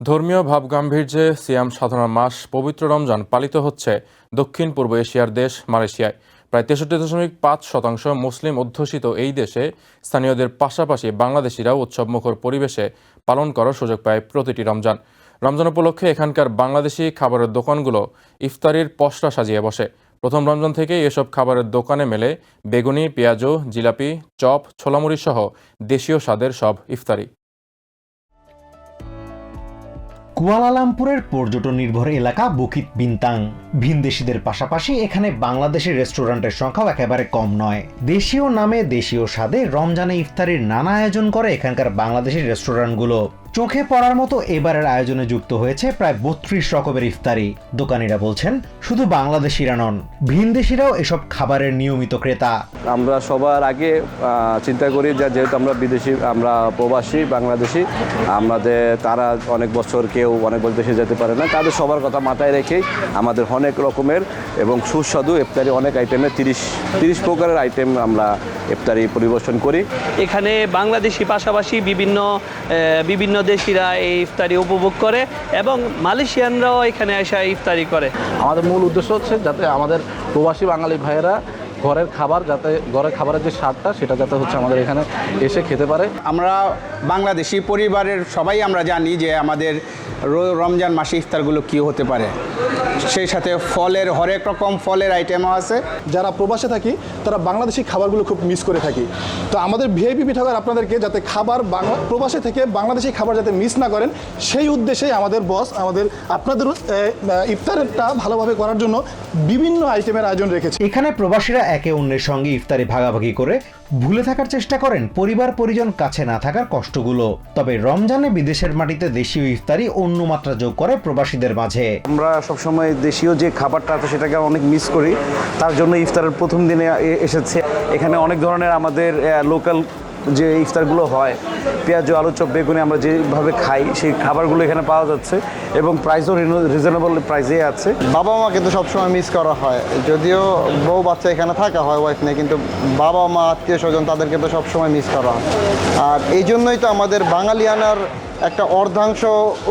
ধর্মীয় ভাবগাম্ভীর্যে সিয়াম সাধনার মাস পবিত্র রমজান পালিত হচ্ছে দক্ষিণ পূর্ব এশিয়ার দেশ মালয়েশিয়ায়। প্রায় তেষট্টি দশমিক পাঁচ শতাংশ মুসলিম অধ্যুষিত এই দেশে স্থানীয়দের পাশাপাশি বাংলাদেশিরাও উৎসবমুখর পরিবেশে পালন করার সুযোগ পায় প্রতিটি রমজান। রমজান উপলক্ষে এখানকার বাংলাদেশি খাবারের দোকানগুলো ইফতারির পসরা সাজিয়ে বসে। প্রথম রমজান থেকে এসব খাবারের দোকানে মেলে বেগুনি, পেঁয়াজু, জিলাপি, চপ, ছোলামুড়ি সহ দেশীয় স্বাদের সব ইফতারি। কুয়ালালামপুরের পর্যটন নির্ভর এলাকা বুকিত বিন্তাং। ভিনদেশিদের পাশাপাশি এখানে বাংলাদেশের রেস্টুরেন্টের সংখ্যাও একেবারে কম নয়। দেশীয় নামে দেশীয় স্বাদে রমজানে ইফতারির নানা আয়োজন করে এখানকার বাংলাদেশের রেস্টুরেন্টগুলো। চোখে পড়ার মতো এবারের আয়োজনে যুক্ত হয়েছে প্রায় বত্রিশ রকমের ইফতারি। দোকানিরা বলছেন, শুধু বাংলাদেশিরা নন ভিনদেশিরাও এসব খাবারের নিয়মিত ক্রেতা। আমরা সবার আগে চিন্তা করি যে যেহেতু আমরা বিদেশি, আমরা প্রবাসী, বাংলাদেশি, আমাদের তারা অনেক বছর কেউ অনেক বছর দেশে যেতে পারে না, তাদের সবার কথা মাথায় রেখেই আমাদের অনেক রকমের এবং সুস্বাদু ইফতারি অনেক আইটেমের তিরিশ তিরিশ প্রকারের আইটেম আমরা ইফতারি পরিবেশন করি। এখানে বাংলাদেশি পাশাপাশি বিভিন্ন বিভিন্ন দেশিরা এই ইফতারি উপভোগ করে এবং মালয়েশিয়ানরাও এখানে এসে ইফতারি করে। আমাদের মূল উদ্দেশ্য হচ্ছে যাতে আমাদের প্রবাসী বাঙালি ভাইয়েরা ঘরের খাবার যাতে ঘরের খাবারের যে স্বাদটা সেটা যাতে হচ্ছে আমাদের এখানে এসে খেতে পারে। আমরা বাংলাদেশি পরিবারের সবাই আমরা জানি যে আমাদের রো- রমজান মাসে ইফতারগুলো কী হতে পারে। সেই সাথে ফলের হরেক রকম ফলের আইটেমও আছে। যারা প্রবাসে থাকি তারা বাংলাদেশি খাবারগুলো খুব মিস করে থাকি। তো আমাদের ভিআইপি পিঠাগার আপনাদেরকে যাতে খাবার বাংলা প্রবাসে থেকে বাংলাদেশি খাবার যাতে মিস না করেন সেই উদ্দেশ্যে আমাদের বস আমাদের আপনাদের আহ, ভালোভাবে করার জন্য বিভিন্ন আইটেমের আয়োজন রেখেছে। এখানে প্রবাসীরা একে অন্যের সঙ্গে ইফতারি ভাগাভাগি করে ভুলে থাকার চেষ্টা করেন পরিবার পরিজন কাছে না থাকার কষ্টগুলো। তবে রমজানে বিদেশের মাটিতে দেশীয় ইফতারি অন্য মাত্রা যোগ করে প্রবাসীদের মাঝে। আমরা সবসময় দেশীয় যে খাবারটা আছে সেটাকে অনেক মিস করি। তার জন্য ইফতারের প্রথম দিনে এসেছে। এখানে অনেক ধরনের আমাদের লোকাল যে ইফতারগুলো হয়, পেঁয়াজ, আলু চপ, বেগুনি আমরা যেভাবে খাই, সেই খাবারগুলো এখানে পাওয়া যাচ্ছে এবং প্রাইসও রিজনেবল প্রাইসে আছে। বাবা মা কিন্তু সবসময় মিস করা হয়। যদিও বউ বাচ্চা এখানে থাকা হয় ওয়াইফ নিয়ে কিন্তু বাবা মা, আত্মীয় স্বজন তাদেরকে তো সবসময় মিস করা হয়। আর এই জন্যই তো আমাদের বাঙালিয়ানার একটা অর্ধাংশ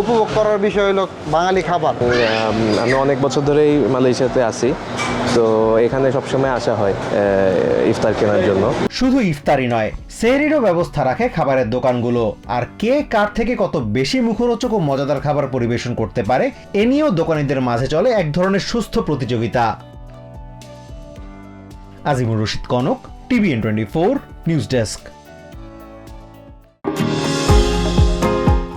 উপভোগ করার বিষয় হলো বাঙালি খাবার। আমি অনেক বছর ধরেই মালয়েশিয়াতে আছি। তো এখানে সবসময় আসা হয় ইফতার কেনার জন্য। শুধু ইফতারি নয় সেহরিরও ব্যবস্থা রাখে খাবারের দোকানগুলো। আর কে কার থেকে কত বেশি মুখরোচক ও মজাদার খাবার পরিবেশন করতে পারে এ নিয়েও দোকানিদের মাঝে চলে এক ধরনের সুস্থ প্রতিযোগিতা। Azimur Rashid Kanak TVN twenty four news desk.